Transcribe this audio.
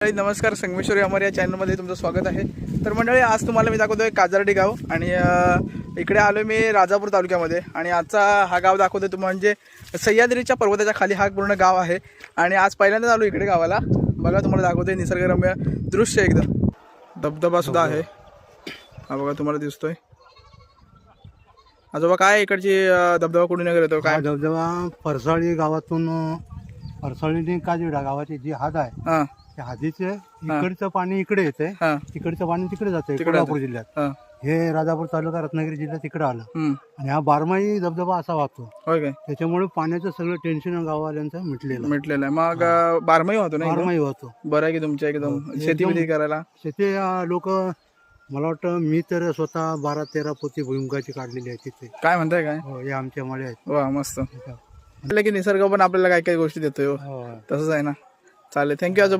मंडळी, नमस्कार. संगमेश्वरी अमर या चॅनलमध्ये तुमचं स्वागत आहे. तर मंडळी आज तुम्हाला मी दाखवतोय काजार्डी गाव आणि इकडे आलो मी राजापूर तालुक्यामध्ये आणि आजचा हा गाव दाखवतोय तुम्हाला म्हणजे सह्याद्रीच्या पर्वताच्या खाली हा पूर्ण गाव आहे आणि आज पहिल्यांदाच आलो इकडे गावाला. बघा तुम्हाला दाखवतोय निसर्गरम्य दृश्य एकदम. धबधबा सुद्धा आहे. हा बघा तुम्हाला दिसतोय. आजोबा काय इकडची धबधबा कुठून वगैरे येतो काय? धबधबा परसाळी गावातून परसाळी काजीडा गावाची जी हात आहे हां. हादीचे इकडचं पाणी इकडे येते हां. तिकडचं पाणी तिकडे जाते तिकडे कोल्हापूर जिल्ह्यात. हां. हे राजापूर तालुका रत्नागिरी जिल्ह्यात तिकडे आलं. हम्म. आणि हा बारमाही धबधबा असा वाहतो. होय काय? त्याच्यामुळे पाण्याचं सगळं टेन्शन गाववाल्यांचं मिटलेलं आहे. मिटलेलं आहे. मग अं, बारमाही होतो ना एकदम? बारमाही वाहतो. बरं आहे की तुमच्या एकदम शेती बिती करायला? शेती लोक मला वाटतं मी तर स्वतः बारा तेरा पोती भुईमुगाची काढलेली आहे तिथे. काय म्हणताय काय? हो, हे आमच्या मळे आहेत वा मस्त. म्हटलं की निसर्ग पण आपल्याला काय काय गोष्टी देतोय हो. हो. तसंच आहे ना. चालेल. थँक्यू आजोबा.